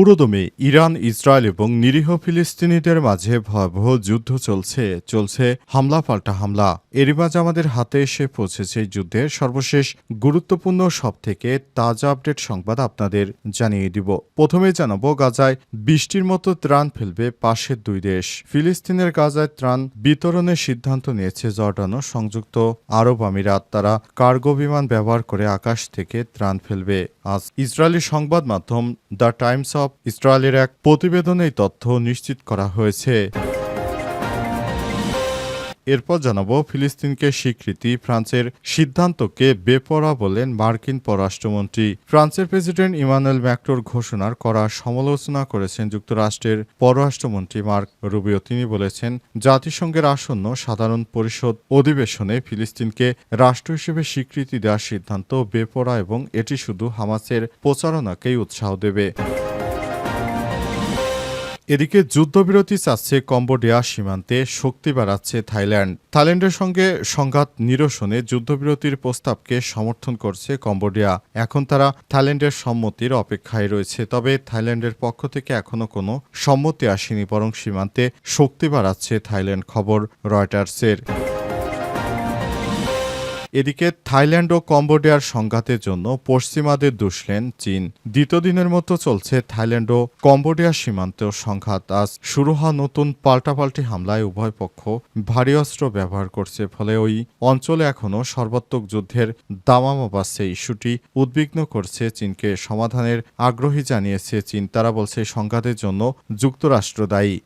পুরোদমে Iran, Israel এবং নিরীহ ফিলিস্তিনিদের মাঝে ভয়াবহ যুদ্ধ চলছে চলছে হামলা পাল্টা হামলা। মাঝে আমাদের হাতে এসে পৌঁছেছে যুদ্ধের সর্বশেষ গুরুত্বপূর্ণ সব থেকে তাজা আপডেট সংবাদ আপনাদের জানিয়ে দিব। প্রথমে জানাব, গাজায় বৃষ্টির মতো ত্রাণ ফেলবে পাশের দুই দেশ। ফিলিস্তিনের গাজায় ত্রাণ বিতরণের সিদ্ধান্ত নিয়েছে জর্ডান ও সংযুক্ত আরব আমিরাত। তারা কার্গো বিমান ব্যবহার করে আকাশ থেকে ত্রাণ ফেলবে। আজ ইসরায়েলি সংবাদ মাধ্যম দ্য টাইমস অফ ইসরায়েলের এক প্রতিবেদনে এই তথ্য নিশ্চিত করা হয়েছে। এরপর জানাব, ফিলিস্তিনকে স্বীকৃতি, ফ্রান্সের সিদ্ধান্তকে বেপরা বলেন মার্কিন পররাষ্ট্রমন্ত্রী। ফ্রান্সের প্রেসিডেন্ট ইমানুয়েল ম্যাক্রোর ঘোষণার করা সমালোচনা করেছেন যুক্তরাষ্ট্রের পররাষ্ট্রমন্ত্রী মার্ক রুবিও। তিনি বলেছেন, জাতিসংঘের আসন্ন সাধারণ পরিষদ অধিবেশনে ফিলিস্তিনকে রাষ্ট্র হিসেবে স্বীকৃতি দেওয়ার সিদ্ধান্ত বেপরা এবং এটি শুধু হামাসের প্রচারণাকেই উৎসাহ দেবে। এদিকে যুদ্ধবিরতি চাচ্ছে কম্বোডিয়া সীমান্তে শক্তি বাড়াচ্ছে থাইল্যান্ড। থাইল্যান্ডের সঙ্গে সংঘাত নিরসনে যুদ্ধবিরতির প্রস্তাবকে সমর্থন করছে কম্বোডিয়া। এখন তারা থাইল্যান্ডের সম্মতির অপেক্ষায় রয়েছে, তবে থাইল্যান্ডের পক্ষ থেকে এখনও কোনো সম্মতি আসেনি, বরং সীমান্তে শক্তি বাড়াচ্ছে থাইল্যান্ড, খবর রয়টার্সের। এদিকে থাইল্যান্ড ও কম্বোডিয়ার সংঘাতের জন্য পশ্চিমাদের দুষলেন চীন। দ্বিতীয় দিনের মতো চলছে থাইল্যান্ড ও কম্বোডিয়ার সীমান্ত সংঘাত। আজ শুরু হওয়া নতুন পাল্টাপাল্টি হামলায় উভয় পক্ষ ভারী অস্ত্র ব্যবহার করছে, ফলে ওই অঞ্চলে এখনও সর্বাত্মক যুদ্ধের দামামা বাড়ছে ইস্যুটি উদ্বিগ্ন করছে চীনকে, সমাধানের আগ্রহী জানিয়েছে চীন। তারা বলছে, সংঘাতের জন্য যুক্তরাষ্ট্র দায়ী।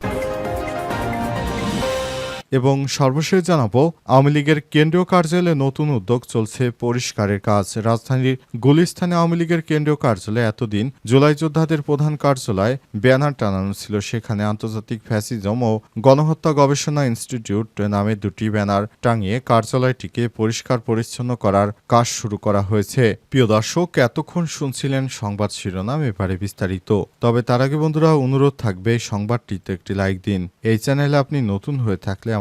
এবং সর্বশেষ জানাব, আওয়ামী লীগের কেন্দ্রীয় কার্যালয়ে নতুন উদ্যোগ চলছে পরিষ্কারের কাজ। রাজধানীর গুলিস্থানে আওয়ামী লীগের কেন্দ্রীয় কার্যালয়ে এতদিন জুলাই যোদ্ধাদের প্রধান কার্যালয় ব্যানার টানানো ছিল। সেখানে আন্তর্জাতিক ফ্যাসিজম ও গণহত্যা গবেষণা ইনস্টিটিউট নামে দুটি ব্যানার টাঙিয়ে কার্যালয়টিকে পরিষ্কার পরিচ্ছন্ন করার কাজ শুরু করা হয়েছে। প্রিয় দর্শক, এতক্ষণ শুনছিলেন সংবাদ শিরোনাম, এবারে বিস্তারিত। তবে তার আগে বন্ধুরা, অনুরোধ থাকবে সংবাদটিতে একটি লাইক দিন। এই চ্যানেলে আপনি নতুন হয়ে থাকলে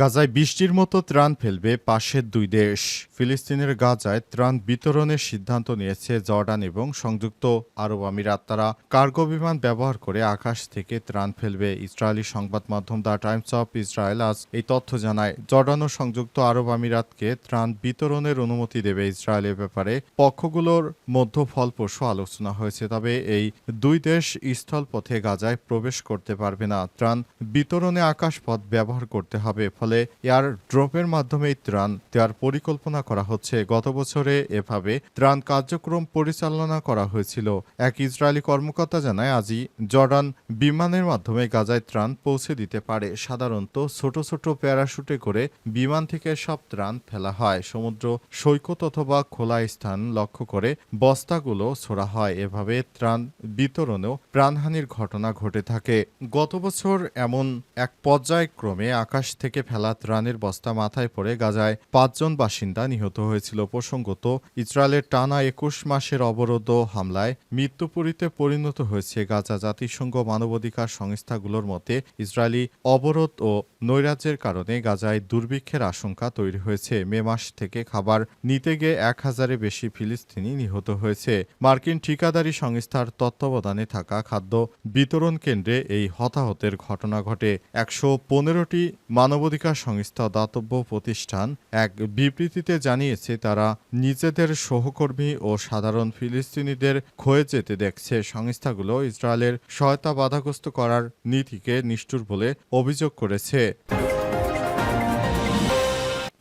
গাজায় বৃষ্টির মতো ত্রাণ ফেলবে পাশের দুই দেশ। ফিলিস্তিনের গাজায় ত্রাণ বিতরণের সিদ্ধান্ত নিয়েছে জর্ডান এবং সংযুক্ত আরব আমিরাত। তারা কার্গো বিমান ব্যবহার করে আকাশ থেকে ত্রাণ ফেলবে। ইসরায়েলি সংবাদ মাধ্যম দ্য টাইমস অফ ইসরায়েল আজ এই তথ্য জানায়। জর্ডান ও সংযুক্ত আরব আমিরাতকে ত্রাণ বিতরণের অনুমতি দেবে ইসরায়েলের ব্যাপারে। পক্ষগুলোর মধ্য ফলপ্রসূ আলোচনা হয়েছে, তবে এই দুই দেশ স্থলপথে গাজায় প্রবেশ করতে পারবে না। ত্রাণ বিতরণে আকাশপথ ব্যবহার করতে হবে ফলে এয়ার ড্রপের মাধ্যমে ত্রাণ দেওয়ার পরিকল্পনা করা হচ্ছে। গত বছরে এভাবে ত্রাণ কার্যক্রম পরিচালনা করা হয়েছিল। এক ইসরায়েলি কর্মকর্তা জানায়, আজই জর্ডান বিমানের মাধ্যমে গাজায় ত্রাণ পৌঁছে দিতে পারে। সাধারণত ছোট ছোট প্যারাশুটে করে বিমান থেকে সব ত্রাণ ফেলা হয়। সমুদ্র, সৈকত অথবা খোলা স্থান লক্ষ্য করে বস্তাগুলো ছোড়া হয়। এভাবে ত্রাণ বিতরণেও প্রাণহানির ঘটনা ঘটে থাকে। গত বছর এমন এক পর্যায়ক্রমে আকাশ থেকে ফেলা ত্রাণের বস্তা মাথায় পড়ে গাজায় পাঁচজন বাসিন্দা নিহত হয়েছিল। প্রসঙ্গত, ইসরায়েলের টানা একুশ মাসের অবরোধ হামলায় মৃত্যুপুরীতে পরিণত হয়েছে গাজা জাতিসংঘ মানবাধিকার সংস্থাগুলোর মতে, ইসরায়েলি অবরোধ ও নৈরাজ্যের কারণে গাজায় দুর্ভিক্ষের আশঙ্কা তৈরি হয়েছে। মে মাস থেকে খাবার নিতে গিয়ে এক হাজারে বেশি ফিলিস্তিনি নিহত হয়েছে। মার্কিন ঠিকাদারি সংস্থার তত্ত্বাবধানে থাকা খাদ্য বিতরণ কেন্দ্রে এই হতাহতের ঘটনা ঘটে। একশো পনেরোটি মানবাধিকার সংস্থা দাতব্য প্রতিষ্ঠান এক বিবৃতিতে জানিয়েছে, তারা নিজেদের সহকর্মী ও সাধারণ ফিলিস্তিনিদের ক্ষয়ে যেতে দেখছে। সংস্থাগুলো ইসরায়েলের সহায়তা বাধাগ্রস্ত করার নীতিকে নিষ্ঠুর বলে অভিযোগ করেছে।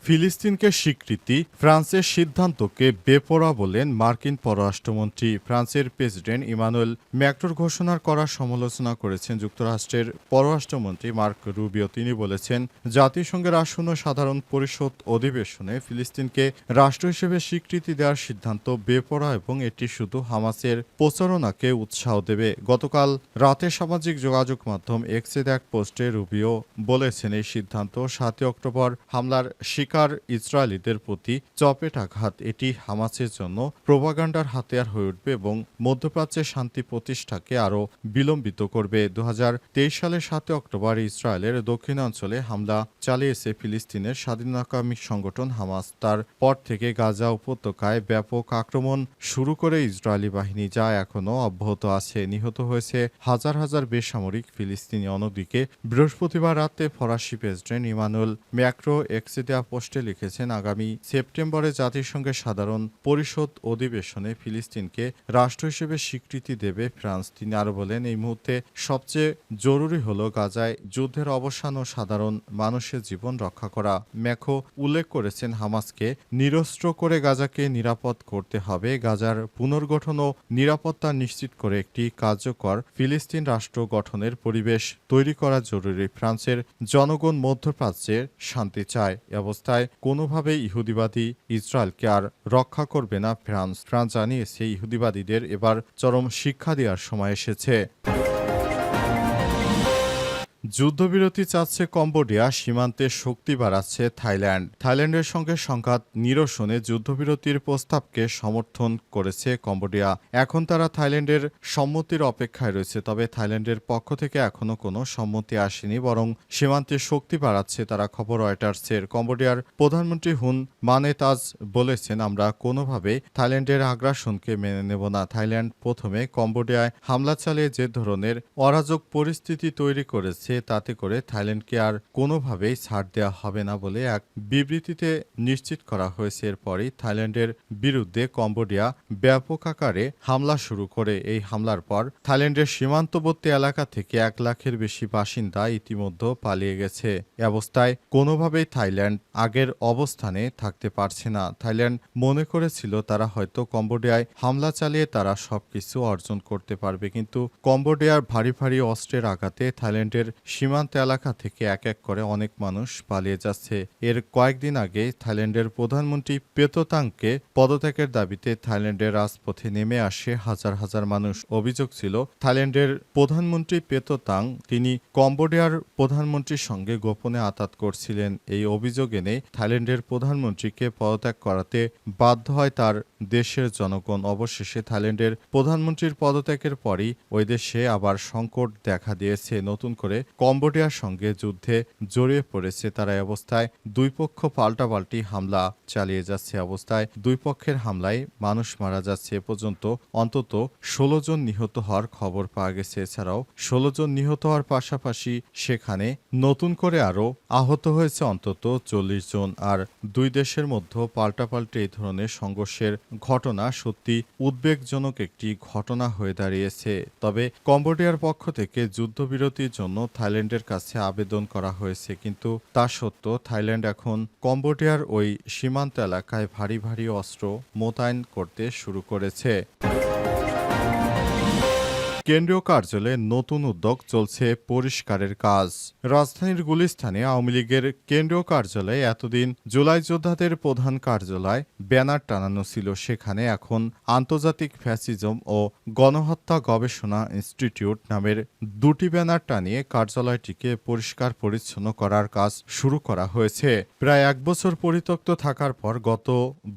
ফিলিস্তিনকে স্বীকৃতি, ফ্রান্সের সিদ্ধান্তকে বেপরোয়া বললেন মার্কিন পররাষ্ট্রমন্ত্রী। ফ্রান্সের প্রেসিডেন্ট ইমানুয়েল ম্যাক্রোর ঘোষণার করা সমালোচনা করেছেন যুক্তরাষ্ট্রের পররাষ্ট্রমন্ত্রী মার্ক রুবিও। তিনি বলেছেন, জাতিসংঘের আসন্ন সাধারণ পরিষদ অধিবেশনে ফিলিস্তিনকে রাষ্ট্র হিসেবে স্বীকৃতি দেওয়ার সিদ্ধান্ত বেপরোয়া এবং এটি শুধু হামাসের প্রচারণাকে উৎসাহ দেবে। গতকাল রাতে সামাজিক যোগাযোগ মাধ্যম এক্সের এক পোস্টে রুবিও বলেছেন, এই সিদ্ধান্ত সাতই অক্টোবর হামলার শিকার ইসরায়েলিদের প্রতি চপেটাঘাত এটি হামাসের জন্য প্রোপাগান্ডার হাতিয়ার হয়ে উঠবে এবং মধ্যপ্রাচ্যের শান্তি প্রতিষ্ঠাকে আরও বিলম্বিত করবে। দু সালের সাতই অক্টোবর ইসরায়েলের দক্ষিণাঞ্চলে হামলা চালিয়েছে ফিলিস্তিনের স্বাধীনতাকামী সংগঠন হামাস। তার পর থেকে গাজা উপত্যকায় ব্যাপক আক্রমণ শুরু করে ইসরায়েলি বাহিনী, যা এখনও অব্যাহত আছে। নিহত হয়েছে হাজার হাজার বেসামরিক ফিলিস্তিনি। অন্যদিকে বৃহস্পতিবার রাতে ফরাসি প্রেসিডেন্ট ইমানুয়েল ম্যাক্রো এক্সিডিয়া পোস্টে লিখেছেন, আগামী সেপ্টেম্বরে জাতিসংঘের সাধারণ পরিষদ অধিবেশনে ফিলিস্তিনকে রাষ্ট্র হিসেবে স্বীকৃতি দেবে ফ্রান্স। তিনি আরও বলেন, এই মুহূর্তে সবচেয়ে জরুরি হলো গাজায় যুদ্ধের অবসান ও সাধারণ মানুষের জীবন রক্ষা করা। ম্যাখো উল্লেখ করেছেন, হামাসকে নিরস্ত্র করে গাজাকে নিরাপদ করতে হবে। গাজার পুনর্গঠন ও নিরাপত্তা নিশ্চিত করে একটি কার্যকর ফিলিস্তিন রাষ্ট্র গঠনের পরিবেশ তৈরি করা জরুরি। ফ্রান্সের জনগণ মধ্যপ্রাচ্যে শান্তি চায়। এ অবস্থায় কোনোভাবেই ইহুদিবাদী ইসরায়েলকে আর রক্ষা করবে না ফ্রান্স। ফ্রান্স জানিয়েছে ইহুদিবাদীদের এবার চরম শিক্ষা দেওয়ার সময় এসেছে। যুদ্ধবিরতি চাচ্ছে কম্বোডিয়া, সীমান্তে শক্তি বাড়াচ্ছে থাইল্যান্ড। থাইল্যান্ডের সঙ্গে সংঘাত নিরসনে যুদ্ধবিরতির প্রস্তাবকে সমর্থন করেছে কম্বোডিয়া। এখন তারা থাইল্যান্ডের সম্মতির অপেক্ষায় রয়েছে, তবে থাইল্যান্ডের পক্ষ থেকে এখনও কোনো সম্মতি আসেনি, বরং সীমান্তে শক্তি বাড়াচ্ছে তারা খবর রয়টার্সের। কম্বোডিয়ার প্রধানমন্ত্রী হুন মানে তাজ বলেছেন, আমরা কোনোভাবে থাইল্যান্ডের আগ্রাসনকে মেনে নেব না। থাইল্যান্ড প্রথমে কম্বোডিয়ায় হামলা চালিয়ে যে ধরনের অরাজক পরিস্থিতি তৈরি করেছে তাতে করে থাইল্যান্ডকে আর কোনোভাবেই ছাড় দেওয়া হবে না বলে এক বিবৃতিতে নিশ্চিত করা হয়েছে। এরপরই থাইল্যান্ডের বিরুদ্ধে কম্বোডিয়া ব্যাপক আকারে হামলা শুরু করে। এই হামলার পর থাইল্যান্ডের সীমান্তবর্তী এলাকা থেকে এক লাখের বেশি বাসিন্দা ইতিমধ্যে পালিয়ে গেছে। অবস্থায় কোনোভাবেই থাইল্যান্ড আগের অবস্থানে থাকতে পারছে না। থাইল্যান্ড মনে করেছিল তারা হয়তো কম্বোডিয়ায় হামলা চালিয়ে তারা সবকিছু অর্জন করতে পারবে, কিন্তু কম্বোডিয়ার ভারী ভারী অস্ত্রের আঘাতে থাইল্যান্ডের সীমান্ত এলাকা থেকে এক এক করে অনেক মানুষ পালিয়ে যাচ্ছে। এর কয়েকদিন আগে থাইল্যান্ডের প্রধানমন্ত্রী পেতোতাংকে পদত্যাগের দাবিতে থাইল্যান্ডের রাজপথে নেমে আসে হাজার হাজার মানুষ। অভিযোগ ছিল, থাইল্যান্ডের প্রধানমন্ত্রী পেতোতাং তিনি কম্বোডিয়ার প্রধানমন্ত্রীর সঙ্গে গোপনে আতাত করছিলেন। এই অভিযোগ এনে থাইল্যান্ডের প্রধানমন্ত্রীকে পদত্যাগ করাতে বাধ্য হয় তার দেশের জনগণ। অবশেষে থাইল্যান্ডের প্রধানমন্ত্রীর পদত্যাগের পরই ওই দেশে আবার সংকট দেখা দিয়েছে। নতুন করে কম্বোডিয়ার সঙ্গে যুদ্ধে জড়িয়ে পড়েছে তারা অবস্থায়। দুই পক্ষ পাল্টাপাল্টি হামলা চালিয়ে যাচ্ছে অবস্থায়। দুই পক্ষের হামলায় মানুষ মারা যাচ্ছে পর্যন্ত অন্তত ষোলো জন নিহত হওয়ার খবর পাওয়া গেছে। এছাড়াও ষোলো জন নিহত হওয়ার পাশাপাশি সেখানে নতুন করে আরও আহত হয়েছে অন্তত চল্লিশ জন। আর দুই দেশের মধ্যে পাল্টাপাল্টি এই ধরনের সংঘর্ষের ঘটনা সত্যি উদ্বেগজনক একটি ঘটনা হয়ে দাঁড়িয়েছে। তবে কম্বোডিয়ার পক্ষ থেকে যুদ্ধবিরতির জন্য থাইল্যান্ডের কাছে আবেদন করা হয়েছে, কিন্তু তা সত্ত্বেও থাইল্যান্ড এখন কম্বোডিয়ার ওই সীমান্ত এলাকায় ভারী ভারী অস্ত্র মোতায়েন করতে শুরু করেছে। কেন্দ্রীয় কার্যালয়ে নতুন উদ্যোগ চলছে পরিষ্কারের কাজ। রাজধানীর গুলিস্থানে আওয়ামী লীগের কেন্দ্রীয় কার্যালয়ে এতদিন জুলাই যোদ্ধাদের প্রধান কার্যালয় ব্যানার টানানো ছিল। সেখানে এখন আন্তর্জাতিক ফ্যাসিজম ও গণহত্যা গবেষণা ইনস্টিটিউট নামের দুটি ব্যানার টানিয়ে কার্যালয়টিকে পরিষ্কার পরিচ্ছন্ন করার কাজ শুরু করা হয়েছে। প্রায় এক বছর পরিত্যক্ত থাকার পর গত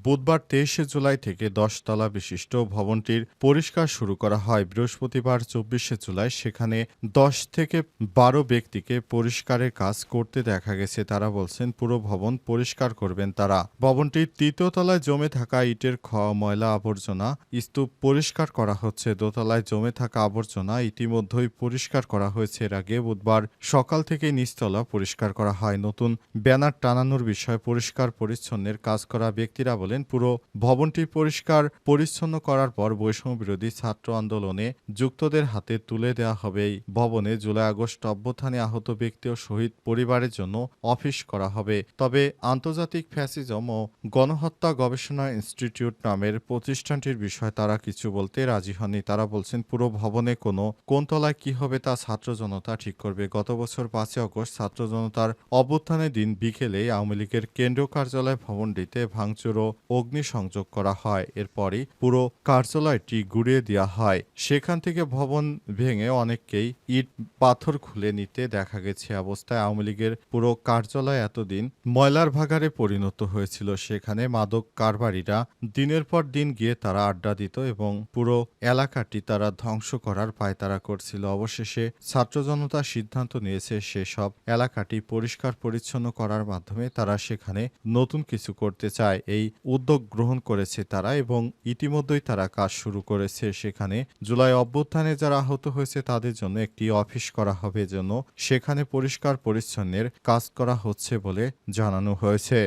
বুধবার তেইশে জুলাই থেকে দশতলা বিশিষ্ট ভবনটির পরিষ্কার শুরু করা হয়। বৃহস্পতিবার চব্বিশে জুলাই সেখানে দশ থেকে বারো ব্যক্তিকে পরিষ্কারের কাজ করতে দেখা গেছে। তারা বলছেন, পুরো ভবন পরিষ্কার করবেন তারা। ভবনটির তৃতীয় তলায় জমে থাকা ইটের খ ময়লা আবর্জনা স্তূপ পরিষ্কার করা হচ্ছে। দোতলায় জমে থাকা আবর্জনা ইতিমধ্যেই পরিষ্কার করা হয়েছে। এর আগে বুধবার সকাল থেকে নিচতলা পরিষ্কার করা হয়। নতুন ব্যানার টানানোর বিষয়ে পরিষ্কার পরিচ্ছন্নের কাজ করা ব্যক্তিরা বলেন, পুরো ভবনটি পরিষ্কার পরিচ্ছন্ন করার পর বৈষম্য বিরোধী ছাত্র আন্দোলনে যুক্ত দুর্বৃত্তদের হাতে তুলে দেওয়া হবে। ভবনে জুলাই আগস্ট অভ্যুত্থানে আহত ব্যক্তি ও শহীদ পরিবারের জন্য অফিস করা হবে। তবে আন্তর্জাতিক ফ্যাসিজম ও গণহত্যা গবেষণা ইনস্টিটিউট নামের প্রতিষ্ঠানটির বিষয়ে তারা কিছু বলতে রাজি হননি। তারা বলছেন, পুরো ভবনে কোনো কোন তলায় কি হবে তা ছাত্র জনতা ঠিক করবে। গত বছর পাঁচই অগস্ট ছাত্র জনতার অভ্যুত্থানের দিন বিকেলে আওয়ামী লীগের কেন্দ্রীয় কার্যালয় ভবনটিতে ভাঙচুর ও অগ্নিসংযোগ করা হয়। এরপরই পুরো কার্যালয়টি গুড়িয়ে দেওয়া হয়। সেখান থেকে ভবন ভেঙে অনেককেই ইট পাথর খুলে নিতে দেখা গেছে অবস্থায়। আওয়ামী লীগের পুরো কার্যালয় এতদিন ময়লার ভাগারে পরিণত হয়েছিল। সেখানে মাদক কারবারিরা দিনের পর দিন গিয়ে তারা আড্ডা দিত এবং পুরো এলাকাটি তারা ধ্বংস করার পায়তারা করছিল। অবশেষে ছাত্র জনতা সিদ্ধান্ত নিয়েছে সেসব এলাকাটি পরিষ্কার পরিচ্ছন্ন করার মাধ্যমে তারা সেখানে নতুন কিছু করতে চায়। এই উদ্যোগ গ্রহণ করেছে তারা এবং ইতিমধ্যেই তারা কাজ শুরু করেছে। সেখানে জুলাই অভ্যুত্থানে যারা আহত হয়েছে তাদের জন্য একটি অফিস করা হবে জন্য সেখানে পরিষ্কার পরিচ্ছন্নের কাজ করা হচ্ছে বলে জানানো হয়েছে।